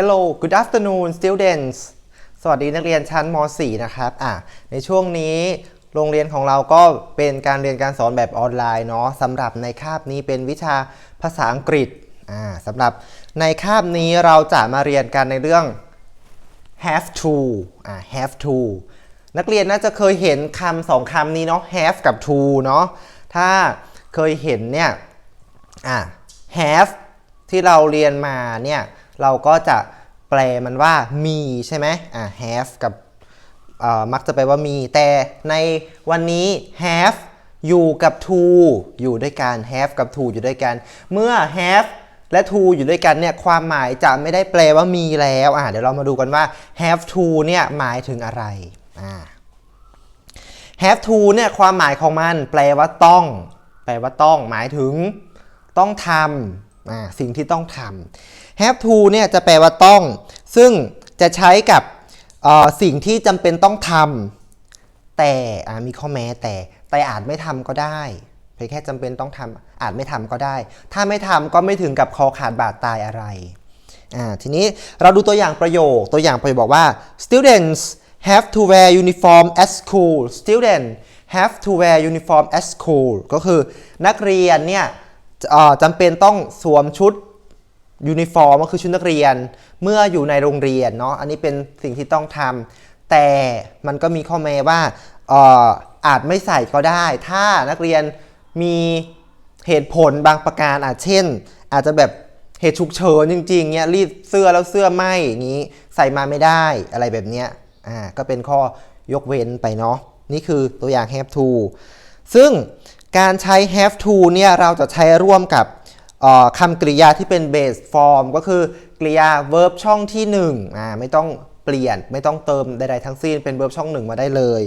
Hello good afternoon students สวัสดีนักเรียนชั้นม .4 นะครับอะในช่วงนี้โรงเรียนของเราก็เป็นการเรียนการสอนแบบออนไลน์เนาะสำหรับในคาบนี้เป็นวิชาภาษาอังกฤษอ่าสำหรับในคาบนี้เราจะมาเรียนกันในเรื่อง have to อ่า have to นักเรียนน่าจะเคยเห็นคำสองคำนี้เนาะ have กับ to เนาะถ้าเคยเห็นเนี่ยอ่า have ที่เราเรียนมาเนี่ยเราก็จะ แปลมันว่ามีใช่ไหมอ่า have กับมักจะแปลว่ามี แต่ในวันนี้ have อยู่กับ to อยู่ด้วยกัน have กับ to อยู่ด้วยกัน เมื่อ have และ to อยู่ด้วยกันเนี่ยความหมายจะไม่ได้แปลว่ามีแล้วอ่าเดี๋ยวเรามาดูกันว่า have to เนี่ยหมายถึงอะไรอ่า have to เนี่ยความหมายของมันแปลว่าต้อง แปลว่าต้องหมายถึง ต้องทำ สิ่งที่ต้องทำ have to เนี่ยจะแปลว่าต้อง ซึ่งจะใช้กับสิ่งที่จำเป็นต้องทำแต่มีข้อแม้แต่แต่อาจไม่ทำก็ได้เพียงแค่จำเป็นต้องทำอาจไม่ทำก็ได้ ถ้าไม่ทำก็ไม่ถึงกับคอขาดบาดตายอะไรอ่าทีนี้เราดูตัวอย่างประโยคตัวอย่างประโยคบอกว่า students have to wear uniform at school student have to wear uniform at school ก็คือนักเรียนเนี่ยเจำเป็นต้องสวมชุดยูนิฟอร์มก็คือชุดนักเรียนเมื่ออยู่ในโรงเรียนเนาะอันนี้เป็นสิ่งที่ต้องทำแต่มันก็มีข้อแม้ว่าอาจไม่ใส่ก็ได้ ถ้านักเรียนมีเหตุผลบางประการอาจเช่น อาจจะแบบเหตุฉุกเฉินจริงๆเนี้ยรีดเสื้อแล้วเสื้อไหมอย่างนี้ใส่มาไม่ได้อะไรแบบเนี้ยอ่าก็เป็นข้อยกเว้นไปเนาะนี่คือตัวอย่าง have to ซึ่ง การใช้ have to เนี่ยเราจะใช้ร่วมกับคำกริยาที่เป็น base form ก็คือกริยา verb ช่องที่1อ่าไม่ต้องเปลี่ยนไม่ต้องเติมใดๆทั้งสิ้นเป็น verb ช่อง1มาได้เลย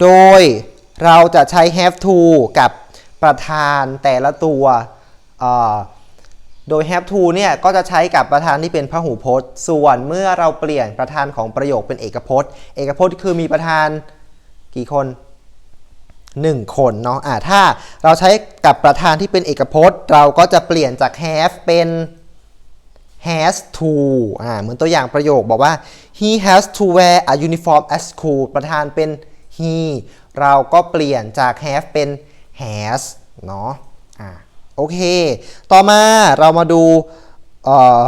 โดยเราจะใช้ have to กับประธานแต่ละตัวโดย have to เนี่ยก็จะใช้กับประธานที่เป็นพหูพจน์ ส่วนเมื่อเราเปลี่ยนประธานของประโยคเป็นเอกพจน์ เอกพจน์คือมีประธานกี่คน 1 คนเนาะอ่าถ้าเราใช้กับประธานที่เป็นเอกพจน์ เราก็จะเปลี่ยนจาก have เป็น has to อ่าเหมือนตัวอย่างประโยคบอกว่า he has to wear a uniform at school ประธานเป็น he เราก็เปลี่ยนจาก have เป็น has เนาะอ่าโอเค ต่อมาเรามาดูเอ่อ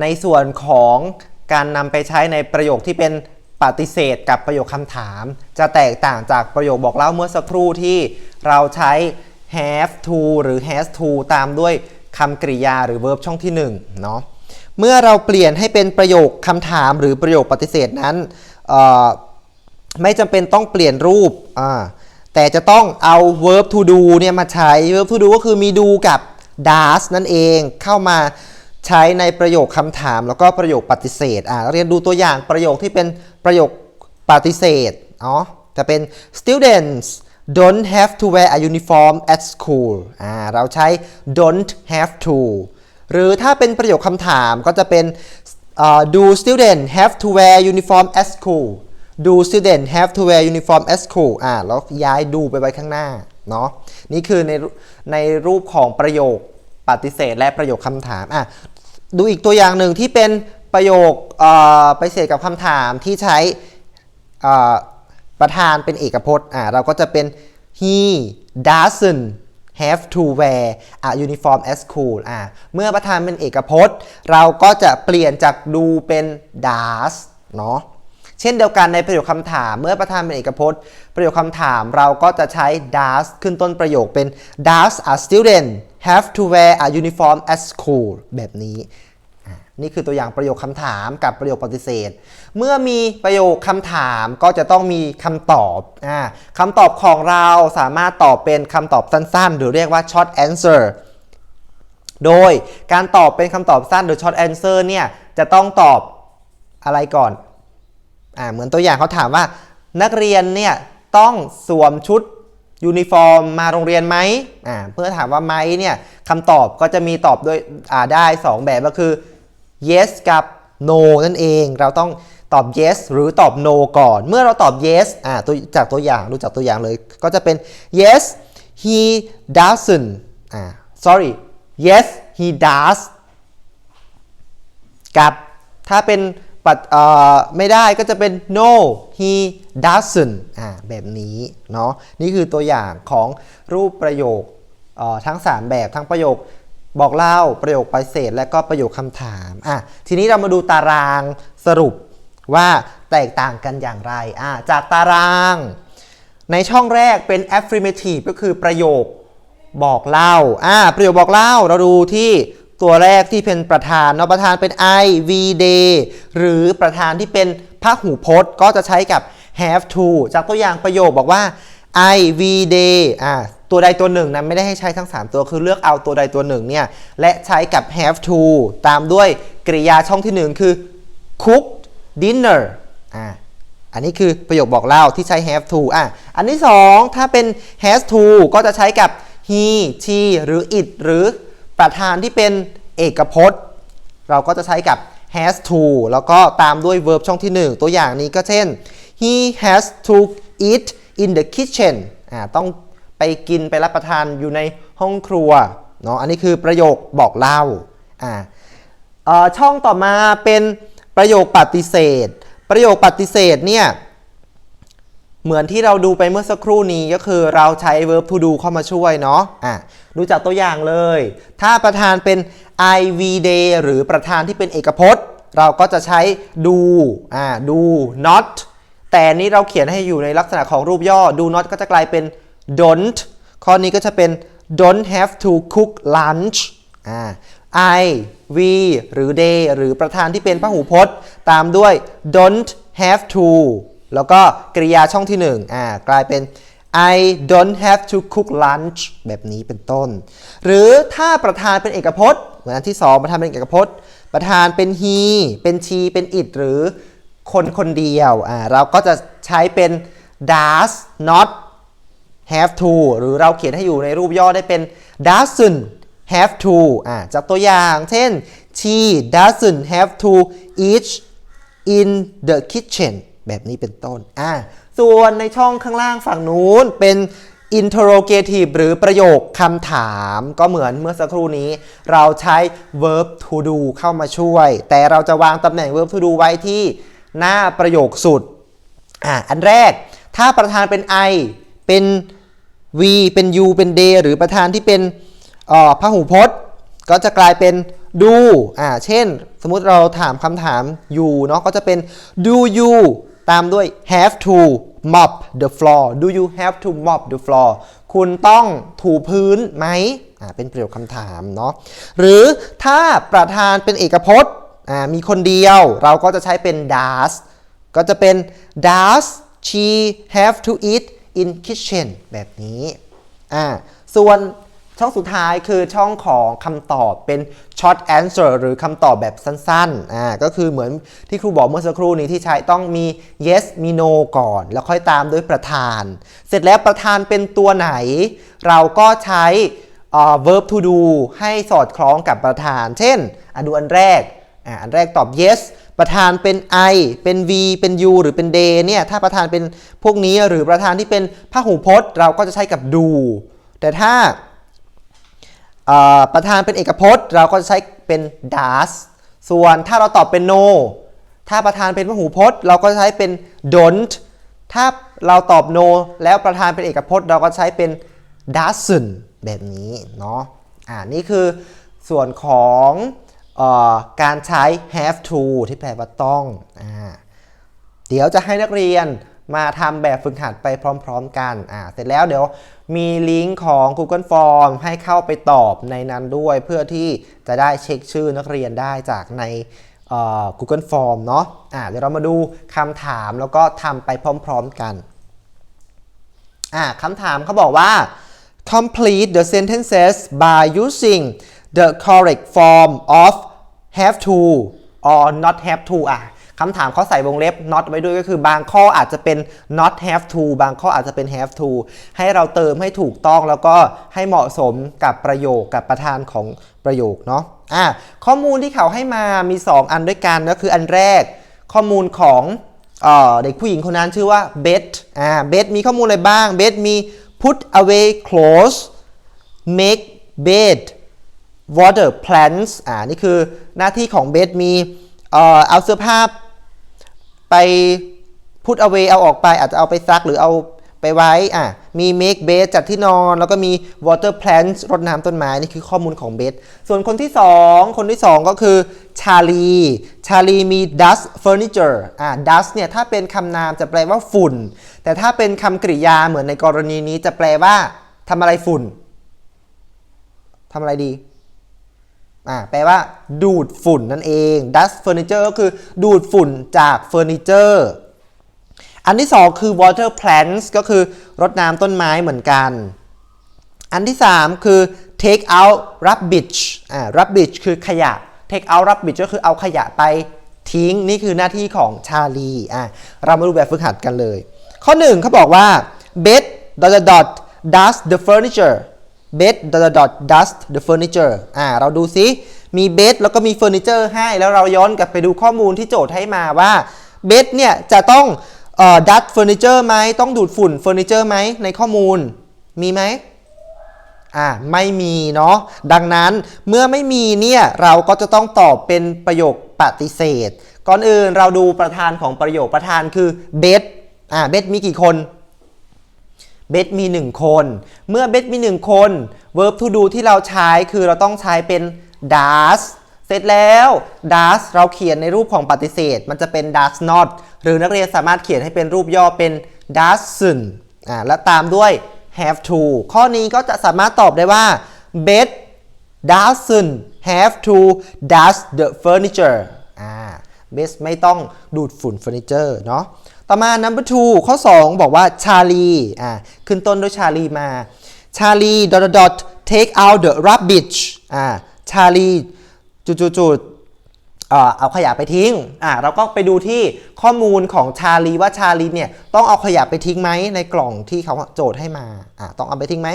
ในส่วนของการนำไปใช้ในประโยคที่เป็น ปฏิเสธกับประโยคคำถาม จะแตกต่างจากประโยคบอกเล่าเมื่อสักครู่ที่เราใช้ have to หรือ has to ตามด้วยคำกริยาหรือ verb ช่องที่1เนาะเมื่อเราเปลี่ยนให้เป็นประโยคคำถามหรือประโยคปฏิเสธนั้นไม่จำเป็นต้องเปลี่ยนรูป แต่จะต้องเอา verb to do เนี่ยมาใช้ verb to do ก็คือมี do กับ does นั่นเองเข้ามา ใช้ในประโยคคำถามแล้วก็ประโยคปฏิเสธอ่าเรียนดูตัวอย่างประโยคที่เป็นประโยคปฏิเสธอ๋อจะเป็น students don't have to wear a uniform at school อ่าเราใช้ don't have to หรือถ้าเป็นประโยคคำถามก็จะเป็นเอ่อ do student have to wear uniform at school do student have to wear uniform at school อ่าแล้วย้ายดูไปไว้ข้างหน้าเนาะนี่คือในในรูปของประโยค ปฏิเสธและประโยคคำถามอะดูอีกตัวอย่างหนึ่งที่เป็นประโยคเอ่อปฏิเสธกับคำถามที่ใช้เอ่อประธานเป็นเอกพจน์อะเราก็จะเป็น he doesn't have to wear a uniform at school อะเมื่อประธานเป็นเอกพจน์ เราก็จะเปลี่ยนจากดูเป็น does เนาะเช่นเดียวกันในประโยคคำถามเมื่อประธานเป็นเอกพจน์ ประโยคคำถามเราก็จะใช้ does ขึ้นต้นประโยคเป็น does a student have to wear a uniform at school แบบนี้อะนี่คือตัวอย่างประโยคคำถามกับประโยคปฏิเสธ เมื่อมีประโยคคำถามก็จะต้องมีคำตอบอะคำตอบของเราสามารถตอบเป็นคำตอบสั้นๆ หรือเรียกว่า short answer โดยการตอบเป็นคำตอบสั้นหรือ short answer เนี่ยจะต้องตอบอะไรก่อนอ่าเหมือนตัวอย่างเขาถามว่า นักเรียนเนี่ยต้องสวมชุด ยูนิฟอร์มมาโรงเรียนไหมอ่าเพื่อถามว่าไหมเนี่ยคำตอบก็จะมีตอบด้วยอ่าได้ 2 แบบก็คือ yes กับ no นั่นเอง เราต้องตอบ yes หรือตอบ no ก่อน เมื่อเราตอบ yes อ่าตัวจากตัวอย่างดูจากตัวอย่างเลย ก็จะเป็น yes he doesn't อ่า sorry yes he does กับถ้าเป็น ปัดเอ่อไม่ได้ก็จะเป็น no he doesn't อ่าแบบนี้เนาะนี่คือตัวอย่างของรูปประโยคอ่อทั้ง 3 แบบทั้งประโยคบอกเล่าประโยคปฏิเสธและก็ประโยคคำถามอะทีนี้เรามาดูตารางสรุปว่าแตกต่างกันอย่างไรอะจากตาราง ในช่องแรกเป็น affirmative ก็คือประโยคบอกเล่าอ่าประโยคบอกเล่าเราดูที่ ตัวแรกที่เป็นประธานเนาะประธานเป็น I V day หรือประธานที่เป็นพหูพจน์ก็จะใช้กับ have to จากตัวอย่างประโยคบอกว่า I V day อ่าตัวใดตัวหนึ่งนะไม่ได้ให้ใช้ทั้ง 3 ตัวคือเลือกเอาตัวใดตัวหนึ่งเนี่ยและใช้กับ have to ตามด้วยกริยาช่องที่ 1 คือ cook dinner อ่าอันนี้คือประโยคบอกเล่าที่ใช้ have to อะ อันที่ 2 ถ้าเป็น has to ก็จะใช้กับ he she หรือ it หรือ ประธานที่เป็นเอกพจน์ เราก็จะใช้กับ has to แล้วก็ตามด้วย verb ช่องที่ 1 ตัวอย่างนี้ก็เช่น he has to eat in the kitchen อ่าต้องไปกินไปรับประทานอยู่ในห้องครัวเนาะอันนี้คือประโยคบอกเล่าอ่าช่องต่อมาเป็นประโยคปฏิเสธ ประโยคปฏิเสธเนี่ย เหมือนที่เราดูไปเมื่อสักครู่นี้ก็คือเราใช้ verb to do เข้ามาช่วยเนาะอะดูจากตัวอย่างเลย ถ้าประธานเป็น I V day หรือประธานที่เป็นเอกพจน์ เราก็จะใช้ do อ่า do not แต่นี้เราเขียนให้อยู่ในลักษณะของรูปย่อ do not ก็จะกลายเป็น don't ข้อนี้ก็จะเป็น don't have to cook lunch อ่า I we หรือ they หรือประธานที่เป็นพหูพจน์ ตามด้วย don't have to แล้วก็กริยาช่องที่1อ่ากลายเป็น I don't have to cook lunch แบบนี้เป็นต้น หรือถ้าประธานเป็นเอกพจน์เหมือนอันที่ 2 ประธานเป็นเอกพจน์ ประธานเป็น he เป็น she เป็น it หรือคนคนเดียวอ่าเราก็จะใช้เป็น does not have to หรือเราเขียนให้อยู่ในรูปย่อได้เป็น doesn't have to อ่าจากตัวอย่างเช่น she doesn't have to eat in the kitchen แบบนี้เป็นต้นอ่าส่วนในช่องข้างล่างฝั่งนู้นเป็น interrogative หรือประโยคคำถามก็เหมือนเมื่อสักครู่นี้ เราใช้ verb to do เข้ามาช่วย แต่เราจะวางตำแหน่ง verb to do ไว้ที่หน้าประโยคสุดอ่าอันแรก ถ้าประธานเป็น I เป็น V เป็น U เป็น Day หรือประธานที่เป็นออพหูพจน์ ก็จะกลายเป็น do อ่าเช่น สมมุติเราถามคำถาม you เนาะก็จะเป็น do you ตามด้วย have to mop the floor do you have to mop the floor คุณต้องถูพื้นไหมอ่าเป็นประโยคคำถามเนาะหรือถ้าประธานเป็นเอกพจน์อ่ามีคนเดียว เราก็จะใช้เป็น does ก็จะเป็น does she have to eat in kitchen แบบนี้อ่าส่วน ช่องสุดท้ายคือช่องของคำตอบเป็น short answer หรือคำตอบแบบสั้นๆอ่าก็คือเหมือนที่ครูบอกเมื่อสักครู่นี้ที่ใช้ต้องมี yes มี no ก่อน แล้วค่อยตามด้วยประธาน เสร็จแล้วประธานเป็นตัวไหน เราก็ใช้ verb to do ให้สอดคล้องกับประธาน เช่นอะดูอันแรกอ่าอันแรกตอบ yes ประธานเป็น I เป็น V เป็น U หรือเป็น day เนี่ย ถ้าประธานเป็นพวกนี้หรือประธานที่เป็นพหูพจน์ เราก็จะใช้กับ do แต่ถ้า ประธานเป็นเอกพจน์ เราก็จะใช้เป็น does ส่วนถ้าเราตอบเป็น no ถ้าประธานเป็นพหูพจน์ เราก็จะใช้เป็น don't ถ้าเราตอบ no แล้วประธานเป็นเอกพจน์ เราก็ใช้เป็น doesn't แบบนี้เนาะอ่านี่คือส่วนของออการใช้ have to ที่แปลว่าต้องอ่าเดี๋ยวจะให้นักเรียน มาทำแบบฝึกหัดไปพร้อมๆกันอ่าเสร็จแล้วเดี๋ยวมีลิงก์ของ Google Form ให้เข้าไปตอบในนั้นด้วย เพื่อที่จะได้เช็คชื่อนักเรียนได้จากในเอ่อ Google Form เนาะอ่าเดี๋ยวเรามาดูคำถามแล้วก็ทำไปพร้อมๆกันอ่าคำถามเขาบอกว่า complete the sentences by using the correct form of have to or not have to อะ คำถามเขาใส่วงเล็บ not ไว้ด้วยก็คือบางข้ออาจจะเป็น not have to บางข้ออาจจะเป็น have to ให้เราเติมให้ถูกต้องแล้วก็ให้เหมาะสมกับประโยคกับประธานของประโยคเนาะอะข้อมูลที่เขาให้มามี 2 อันด้วยกันก็คืออันแรกข้อมูลของเด็กผู้หญิงคนนั้นชื่อว่าเบสอ่าเบสมีข้อมูลอะไรบ้างเบสมี put away clothes make bed water plants อ่านี่คือหน้าที่ของเบสมีเอ่อเอาเสื้อผ้า ไป put away เอาออกไปอาจจะเอาไปซักหรือเอาไปไว้อะมี make bed จัดที่นอน แล้วก็มี water plants รดน้ำต้นไม้ นี่คือข้อมูลของเบสส่วนคนที่ 2 คนที่ 2 ก็คือชาลีชาลีมี dust furniture อ่า dust เนี่ยถ้าเป็นคำนามจะแปลว่าฝุ่น แต่ถ้าเป็นคำกริยาเหมือนในกรณีนี้จะแปลว่าทำอะไรฝุ่นทำอะไรดี อ่าแปลว่า ดูดฝุ่นนั่นเอง dust furniture ก็คือดูดฝุ่นจากเฟอร์นิเจอร์อันที่2คือ water plants ก็คือรดน้ำต้นไม้เหมือนกัน อันที่3คือ take out rubbish อ่า rubbish คือขยะ take out rubbish ก็คือเอาขยะไปทิ้ง นี่คือหน้าที่ของชาลีอ่าเรามาดูแบบฝึกหัดกันเลย ข้อ1เขาบอกว่า bed dot dot dot dust the furniture bed dot dot dust the furniture อ่าเราดูซิมีเบดแล้วก็มีเฟอร์นิเจอร์ให้ แล้วเราย้อนกลับไปดูข้อมูลที่โจทย์ให้มาว่าเบดเนี่ยจะต้องเอ่อดัตเฟอร์นิเจอร์ไหมต้องดูดฝุ่นเฟอร์นิเจอร์ไหมในข้อมูลมีไหมอ่าไม่มีเนาะดังนั้นเมื่อไม่มีเนี่ยเราก็จะต้องตอบเป็นประโยคปฏิเสธ ก่อนอื่นเราดูประธานของประโยคประธานคือเบดอ่าเบดมีกี่คน เบสมี 1 คน เมื่อเบสมี 1 คน verb to do ที่เราใช้คือเราต้องใช้เป็น does เสร็จแล้ว does เราเขียนในรูปของปฏิเสธ มันจะเป็น does not หรือนักเรียนสามารถเขียนให้เป็นรูปย่อเป็น doesn't อ่าและตามด้วย have to ข้อนี้ก็จะสามารถตอบได้ว่า b e t doesn't have to dust the furniture อ่าเบสไม่ต้องดูดฝุ่นเฟอร์นิเจอร์เนาะ ต่อมา number two ข้อ 2 บอกว่าชาลีอ่าขึ้นต้นด้วยชาลีมาชาลี dot dot take out the rubbish อ่าชาลีจุดจุดจุดเอ่อเอาขยะไปทิ้งอ่าเราก็ไปดูที่ข้อมูลของชาลีว่าชาลีเนี่ยต้องเอาขยะไปทิ้งไหมในกล่องที่เขาโจทย์ให้มาอ่าต้องเอาไปทิ้งไหม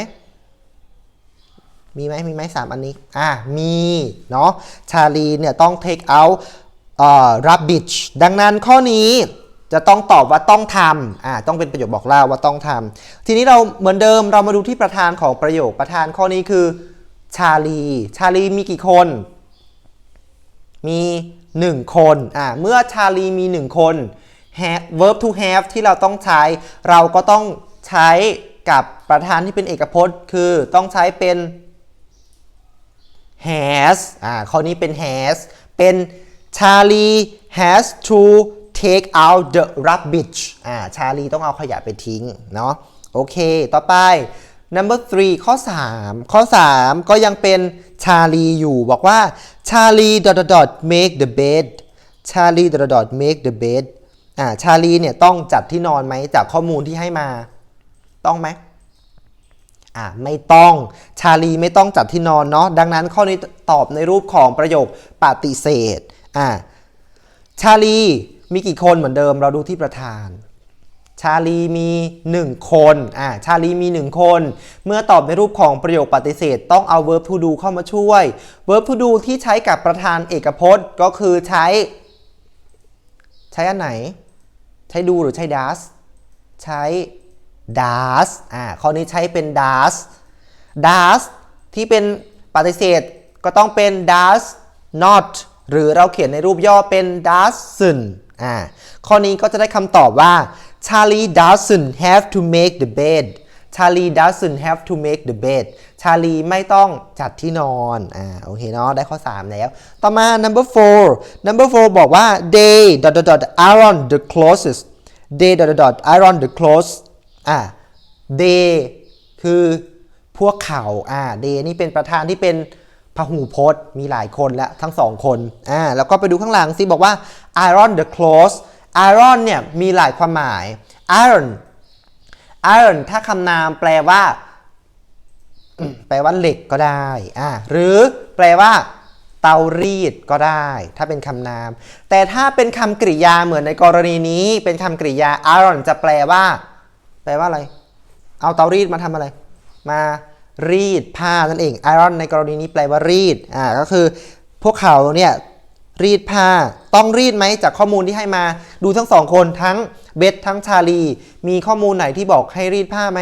มีไหมมีไหมสามอันนี้อ่ามีเนาะชาลีเนี่ยต้อง take out เอ่อ rubbish ดังนั้นข้อนี้ จะต้องตอบว่าต้องทำอ่าต้องเป็นประโยคบอกเล่าว่าต้องทำทีนี้เราเหมือนเดิมเรามาดูที่ประธานของประโยคประธานข้อนี้คือชาลี ชาลีมีกี่คน มี 1 คนอ่าเมื่อชาลีมี 1 คน have verb to have ที่เราต้องใช้ เราก็ต้องใช้กับประธานที่เป็นเอกพจน์ คือต้องใช้เป็น has อ่าข้อนี้เป็น has เป็น Charlie has to take out the rubbish อ่าชาลีต้องเอาขยะไปทิ้งเนาะโอเค ต่อไป number three ข้อ 3 ข้อ 3 ก็ยังเป็นชาลีอยู่บอกว่า Charlie dot dot make the bed Charlie dot dot dot make the bed อ่าชาลีเนี่ยต้องจัดที่นอนไหมจากข้อมูลที่ให้มา ต้องไหมอ่าไม่ต้องชาลีไม่ต้องจัดที่นอนเนาะดังนั้นข้อนี้ตอบในรูปของประโยคปฏิเสธอ่าชาลี มีกี่คนเหมือนเดิมเราดูที่ประธาน ชาลีมี 1 คนอ่าชาลีมี 1 คน เมื่อตอบในรูปของประโยคปฏิเสธ ต้องเอา verb to do เข้ามาช่วย verb to do ที่ใช้กับประธานเอกพจน์ก็คือใช้ ใช้อันไหน ใช้ดูหรือใช้ does ใช้ does อ่าข้อนี้ใช้เป็น does does ที่เป็นปฏิเสธก็ต้องเป็น does not หรือเราเขียนในรูปย่อเป็น doesn't อ่าข้อนี้ก็จะได้คำตอบว่า Charlie doesn't have to make the bed Charlie doesn't have to make the bed ชาลีไม่ต้องจัดที่นอน อ่า โอเคเนาะ ได้ข้อ 3 แล้ว ต่อมา number four number four บอกว่า they dot dot dot iron the clothes they dot dot dot iron the clothes อ่า they คือพวกเขา อ่า they นี่เป็นประธานที่เป็น พหูพจน์มีหลายคนและทั้งสองคนอ่าแล้วก็ไปดูข้างหลังสิบอกว่า iron the clothes iron เนี่ยมีหลายความหมาย iron iron ถ้าคำนามแปลว่า แปลว่าเหล็กก็ได้อ่าหรือแปลว่าเตารีดก็ได้ ถ้าเป็นคำนาม แต่ถ้าเป็นคำกริยาเหมือนในกรณีนี้ เป็นคำกริยา iron จะแปลว่า แปลว่าอะไร เอาเตารีดมาทำอะไร มา รีดผ้านั่นเอง iron ในกรณีนี้แปลว่ารีดอ่าก็คือพวกเขาเนี่ยรีดผ้าต้องรีดไหมจากข้อมูลที่ให้มาดูทั้งสองคนทั้งเบสทั้งชาลี มีข้อมูลไหนที่บอกให้รีดผ้าไหม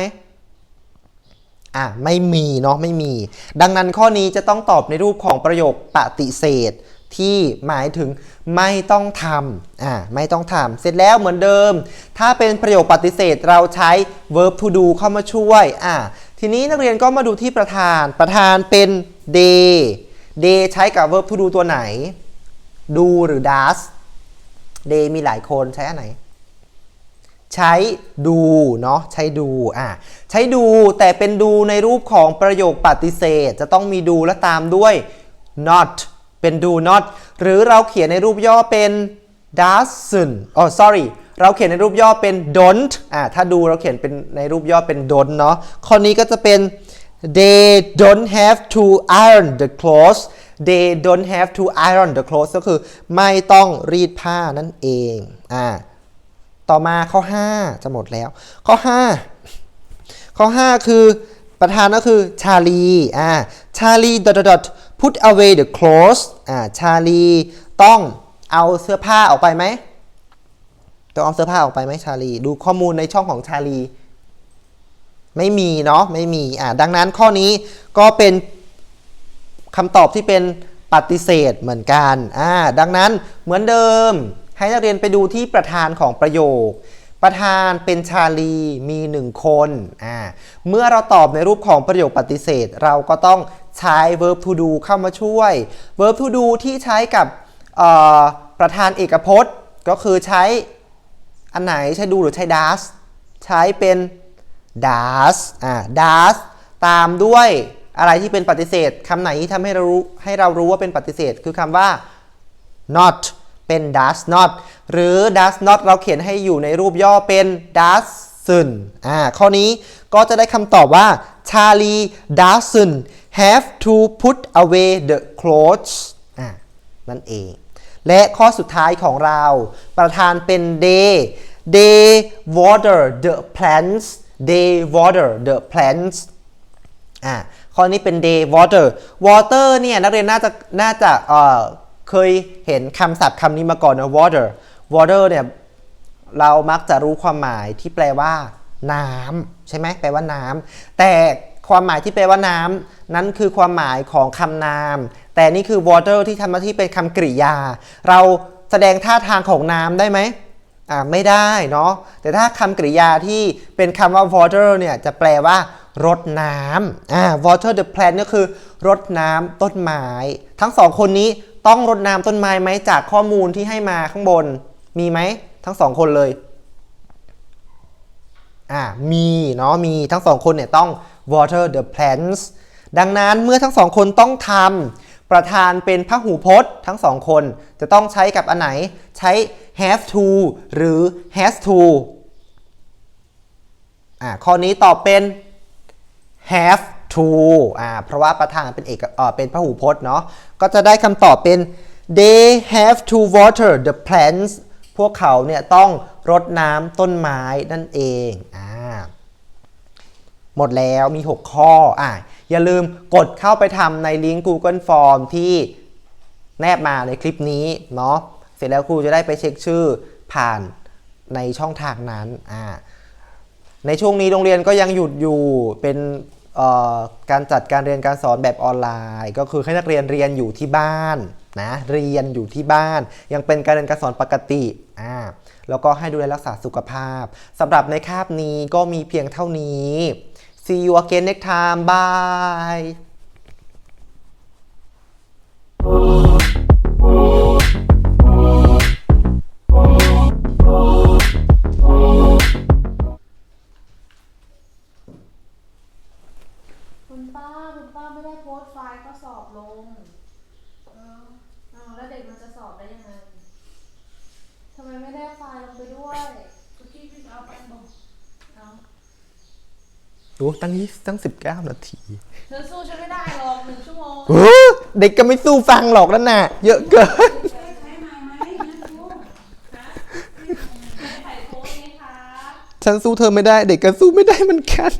อะไม่มีเนาะไม่มี ดังนั้นข้อนี้จะต้องตอบในรูปของประโยคปฏิเสธ ที่หมายถึงไม่ต้องทำอ่าไม่ต้องทำเสร็จแล้วเหมือนเดิม ถ้าเป็นประโยคปฏิเสธเราใช้ verb to do เข้ามาช่วยอ่า ทีนี้นักเรียนก็มาดูที่ประธาน ประธานเป็น day day ใช้กับ verb to do ตัวไหน do หรือ does day มีหลายคนใช้อันไหน ใช้ดูเนาะใช้ดูอะใช้ดูแต่เป็นดูในรูปของประโยคปฏิเสธ จะต้องมีดูและตามด้วย not เป็นดู not หรือเราเขียนในรูปย่อเป็น doesn't อ๋อ sorry เราเขียนในรูปย่อเป็น don't อะถ้าดูเราเขียนเป็นในรูปย่อเป็น don't เนาะข้อนี้ก็จะเป็น they don't have to iron the clothes they don't have to iron the clothes ก็คือไม่ต้องรีดผ้านั่นเองอ่าต่อมาข้อ 5 จะหมดแล้ว ข้อ 5 ข้อ 5 คือประธานก็คือชาลีอ่าชาลี dot dot dot put away the clothes อ่าชาลีต้องเอาเสื้อผ้าออกไปไหม ต้องเอาเสื้อผ้าออกไปไหมชาลี ดูข้อมูลในช่องของชาลี ไม่มีเนาะไม่มีอ่าดังนั้นข้อนี้ก็เป็นคำตอบที่เป็นปฏิเสธเหมือนกันอ่าดังนั้นเหมือนเดิม ให้นักเรียนไปดูที่ประธานของประโยค ประธานเป็นชาลีมีหนึ่งคนอ่าเมื่อเราตอบในรูปของประโยคปฏิเสธ เราก็ต้องใช้ verb to do เข้ามาช่วย verb to do ที่ใช้กับประธานเอกพจน์ ก็คือใช้ อันไหนใช้ดูหรือใช้ does ใช้เป็น does อ่า does ตามด้วยอะไรที่เป็นปฏิเสธคำไหนที่ทำให้เรารู้ให้เรารู้ว่าเป็นปฏิเสธ คือคำว่า not เป็น does not หรือ does not เราเขียนให้อยู่ในรูปย่อเป็น doesn't อ่าข้อนี้ก็จะได้คำตอบว่า Charlie doesn't have to put away the clothes อ่านั่นเอง และข้อสุดท้ายของเรา ประธานเป็น they they water the plants they water the plants อ่าข้อนี้เป็น day water water เนี่ยนักเรียนน่าจะน่าจะเอ่อเคยเห็นคำศัพท์คำนี้มาก่อนนะ water water เนี่ยเรามักจะรู้ความหมายที่แปลว่า น้ำใช่ไหมแปลว่าน้ำแต่ความหมายที่แปลว่าน้ำนั้นคือความหมายของคำนาม แต่นี่คือ water ที่ทำหน้าที่เป็นคำกริยา เราแสดงท่าทางของน้ำได้ไหมอ่าไม่ได้เนาะแต่ถ้าคำกริยาที่เป็นคำว่า water เนี่ยจะแปลว่ารดน้ำอ่า water the plant ก็คือรดน้ำต้นไม้ ทั้งสองคนนี้ต้องรดน้ำต้นไม้ไหมจากข้อมูลที่ให้มาข้างบน มีไหมทั้งสองคนเลยอ่ามีเนาะมีทั้งสองคนเนี่ยต้อง water the plants ดังนั้นเมื่อทั้งสองคนต้องทำ ประธานเป็นพหูพจน์ทั้งสองคน จะต้องใช้กับอันไหนใช้ have to หรือ has to อ่าข้อนี้ตอบเป็น have to อ่าเพราะว่าประธานเป็นเอกเออเป็นพหูพจน์เนาะก็จะได้คำตอบเป็น they have to water the plants พวกเขาเนี่ยต้องรดน้ำต้นไม้นั่นเองอ่าหมดแล้วมี 6 ข้ออะ อย่าลืมกดเข้าไปทำในลิงก์ Google Form ที่แนบมาในคลิปนี้เนาะเสร็จแล้วครูจะได้ไปเช็คชื่อผ่านในช่องทางนั้นอ่าในช่วงนี้โรงเรียนก็ยังหยุดอยู่เป็นการจัดการเรียนการสอนแบบออนไลน์ ก็คือให้นักเรียนเรียนอยู่ที่บ้านนะเรียนอยู่ที่บ้าน ยังเป็นการเรียนการสอนปกติอ่าแล้วก็ให้ดูแลรักษาสุขภาพสำหรับในคาบนี้ก็มีเพียงเท่านี้ See you again next time. Bye. โอ้ตั้งยี่ตั้งสิบเก้านาทีเธอสู้ฉันไม่ได้หรอกหนึ่งชั่วโมงโอ้เด็กก็ไม่สู้ฟังหรอกนั่นน่ะ เยอะเกินถ่ายโพสต์ไหมคะ ฉันสู้เธอไม่ได้ เด็กก็สู้ไม่ได้เหมือนกัน